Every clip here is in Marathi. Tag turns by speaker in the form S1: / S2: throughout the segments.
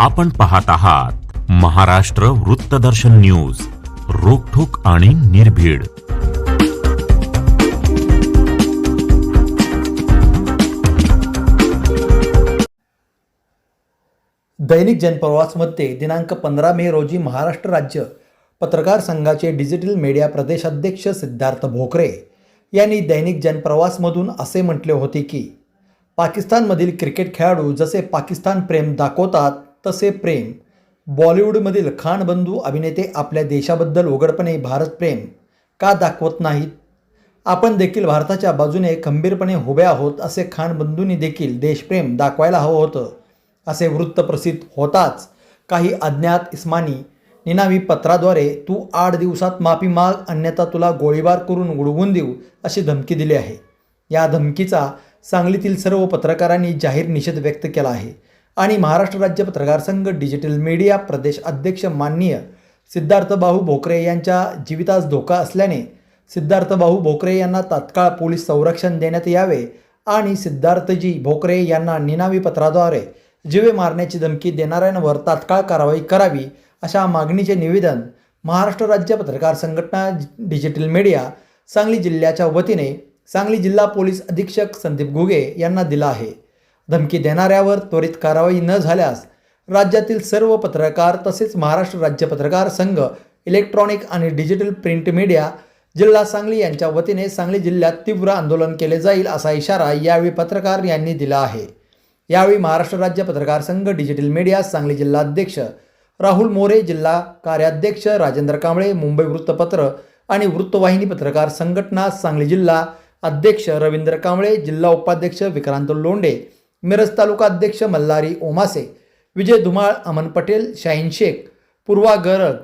S1: आपण पाहत आहात महाराष्ट्र वृत्तदर्शन न्यूज रोखोक आणि निर्भीड.
S2: दैनिक जनप्रवासमध्ये दिनांक पंधरा मे रोजी महाराष्ट्र राज्य पत्रकार संघाचे डिजिटल मीडिया प्रदेशाध्यक्ष सिद्धार्थ भोकरे यांनी दैनिक जनप्रवासमधून असे म्हटले होते की पाकिस्तानमधील क्रिकेट खेळाडू जसे पाकिस्तान प्रेम दाखवतात तसे प्रेम बॉलिवूडमधील खान बंधू अभिनेते आपल्या देशाबद्दल उघडपणे भारत प्रेम का दाखवत नाहीत? आपण देखील भारताच्या बाजूने खंबीरपणे उभे आहोत असे खानबंधूंनी देखील देशप्रेम दाखवायला हवं होतं. असे वृत्त प्रसिद्ध होताच काही अज्ञात इस्मानी निनावी पत्राद्वारे तू आठ दिवसात माफी माग अन्यथा तुला गोळीबार करून उडवून देऊ अशी धमकी दिली आहे. या धमकीचा सांगलीतील सर्व पत्रकारांनी जाहीर निषेध व्यक्त केला आहे. आणि महाराष्ट्र राज्य पत्रकार संघ डिजिटल मीडिया प्रदेश अध्यक्ष माननीय सिद्धार्थभाऊ भोकरे यांच्या जीवितास धोका असल्याने सिद्धार्थभाऊ भोकरे यांना तात्काळ पोलीस संरक्षण देण्यात यावे आणि सिद्धार्थजी भोकरे यांना निनावी पत्राद्वारे जीवे मारण्याची धमकी देणाऱ्यांवर तात्काळ कारवाई करावी अशा मागणीचे निवेदन महाराष्ट्र राज्य पत्रकार संघटना डिजिटल मीडिया सांगली जिल्ह्याच्या वतीने सांगली जिल्हा पोलीस अधीक्षक संदीप घुगे यांना दिला आहे. धमकी देणाऱ्यावर त्वरित कारवाई न झाल्यास राज्यातील सर्व पत्रकार तसेच महाराष्ट्र राज्य पत्रकार संघ इलेक्ट्रॉनिक आणि डिजिटल प्रिंट मीडिया जिल्हा सांगली यांच्या वतीने सांगली जिल्ह्यात तीव्र आंदोलन केले जाईल असा इशारा यावेळी पत्रकार यांनी दिला आहे. यावेळी महाराष्ट्र राज्य पत्रकार संघ डिजिटल मीडिया सांगली जिल्हा अध्यक्ष राहुल मोरे जिल्हा कार्याध्यक्ष राजेंद्र कांबळे मुंबई वृत्तपत्र आणि वृत्तवाहिनी पत्रकार संघटना सांगली जिल्हा अध्यक्ष रवींद्र कांबळे जिल्हा उपाध्यक्ष विक्रांत लोंढे मिरज तालुका अध्यक्ष मल्हारी ओमासे विजय धुमाळ अमन पटेल शाहीन शेख पूर्वा गरग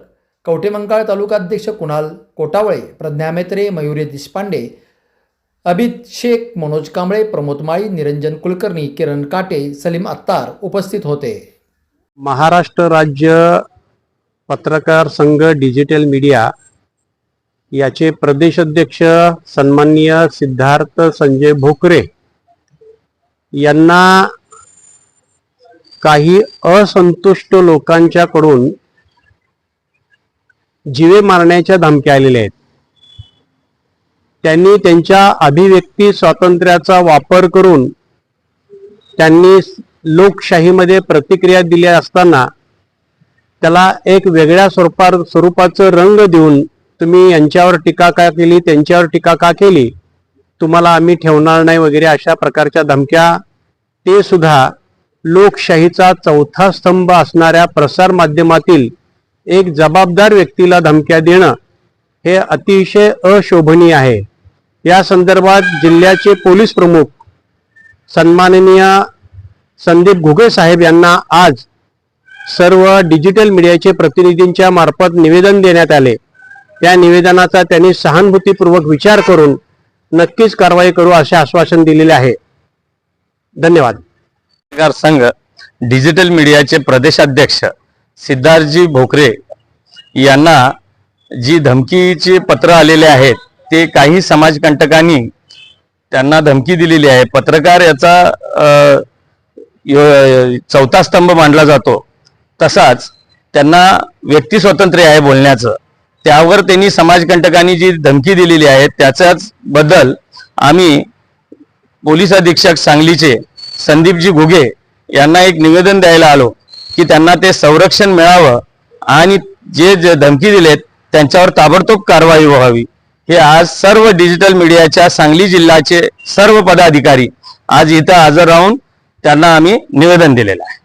S2: कवटेमंकाळ तालुका अध्यक्ष कुणाल कोटावळे प्रज्ञा मेत्रे मयुरी देशपांडे अभित शेख मनोज कांबळे प्रमोद माळी निरंजन कुलकर्णी किरण काटे सलीम अत्तार उपस्थित होते.
S3: महाराष्ट्र राज्य पत्रकार संघ डिजिटल मीडिया याचे प्रदेशाध्यक्ष सन्माननीय सिद्धार्थ संजय भोकरे यांना काही असंतुष्ट लोकांच्याकडून जीवे मारण्याच्या धमक्या आलेल्या आहेत. त्यांनी त्यांच्या अभिव्यक्ती स्वातंत्र्याचा वापर करून त्यांनी लोकशाहीमध्ये प्रतिक्रिया दिल्या असताना त्याला एक वेगळ्या स्वरूपा स्वरूपाचं रंग देऊन तुम्ही यांच्यावर टीका का केली त्यांच्यावर टीका का केली? तुम्हाला आम्ही ठेवणार नाही वगैरे अशा प्रकारच्या धमक्या ते सुद्धा लोकशाहीचा चौथा स्तंभ असणाऱ्या प्रसार माध्यमातील एक जबाबदार व्यक्तीला धमक्या देणं हे अतिशय अशोभनीय आहे. या संदर्भात जिल्ह्याचे पोलीस प्रमुख सन्माननीय संदीप घुगे साहेब यांना आज सर्व डिजिटल मीडियाचे प्रतिनिधींच्या मार्फत निवेदन देण्यात आले. त्या निवेदनाचा त्यांनी सहानुभूतीपूर्वक विचार करून नक्कीच कारवाई करू असे आश्वासन दिलेले आहे. धन्यवाद.
S4: पत्रकार संघ डिजिटल मीडियाचे प्रदेशाध्यक्ष सिद्धार्थजी भोकरे यांना जी धमकीचे पत्र आलेले आहेत ते काही समाजकंटकांनी त्यांना धमकी दिलेली आहे. पत्रकार याचा यो- चौथा स्तंभ मानला जातो. तसाच त्यांना व्यक्ती स्वातंत्र्य आहे बोलण्याचं. त्यावर त्यांनी समाजकंटकांनी जी धमकी दिलेली आहे त्याच्याच बद्दल आम्ही पोलीस अधीक्षक सांगलीचे संदीपजी घुगे यांना एक निवेदन द्यायला आलो की त्यांना ते संरक्षण मिळावं आणि जे जे धमकी दिलेत त्यांच्यावर ताबडतोब कारवाई व्हावी. हे आज सर्व डिजिटल मीडियाच्या सांगली जिल्ह्याचे सर्व पदाधिकारी आज इथं हजर राहून त्यांना आम्ही निवेदन दिलेलं आहे.